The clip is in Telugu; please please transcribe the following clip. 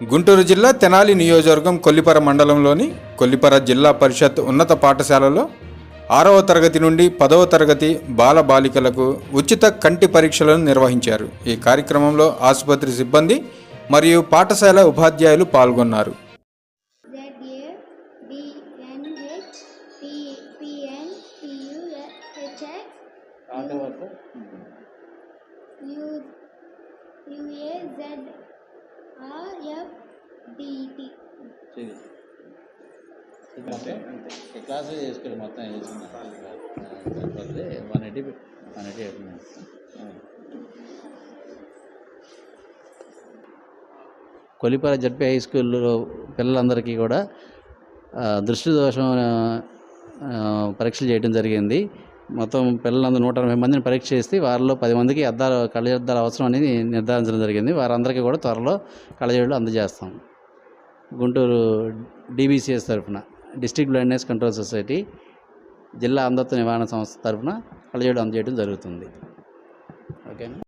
గుంటూరు జిల్లా తెనాలి నియోజకవర్గం కొల్లిపర మండలంలోని కొల్లిపర జిల్లా పరిషత్ ఉన్నత పాఠశాలలో ఆరవ తరగతి నుండి పదవ తరగతి బాల బాలికలకు ఉచిత కంటి పరీక్షలను నిర్వహించారు. ఈ కార్యక్రమంలో ఆసుపత్రి సిబ్బంది మరియు పాఠశాల ఉపాధ్యాయులు పాల్గొన్నారు. U A Z అంటే క్లాస్ చేసుకుని మొత్తం one eighty one eighty Kolipara ZP high స్కూల్లో పిల్లలందరికీ కూడా దృష్టి దోషం పరీక్షలు చేయడం జరిగింది. మొత్తం పిల్లలందరూ నూట ఎనభై మందిని పరీక్ష చేసి వారిలో పది మందికి అద్దాలు కళ్ళజద్దాలు అవసరం అనేది నిర్ధారించడం జరిగింది. వారందరికీ కూడా త్వరలో కళ్ళజోళ్ళు అందజేస్తాం. గుంటూరు డీబీసీఎస్ తరఫున డిస్ట్రిక్ట్ బ్లైండ్నెస్ కంట్రోల్ సొసైటీ జిల్లా అంధత్వ నివారణ సంస్థ తరఫున కళ్ళజోడు అందజేయడం జరుగుతుంది. ఓకేనా?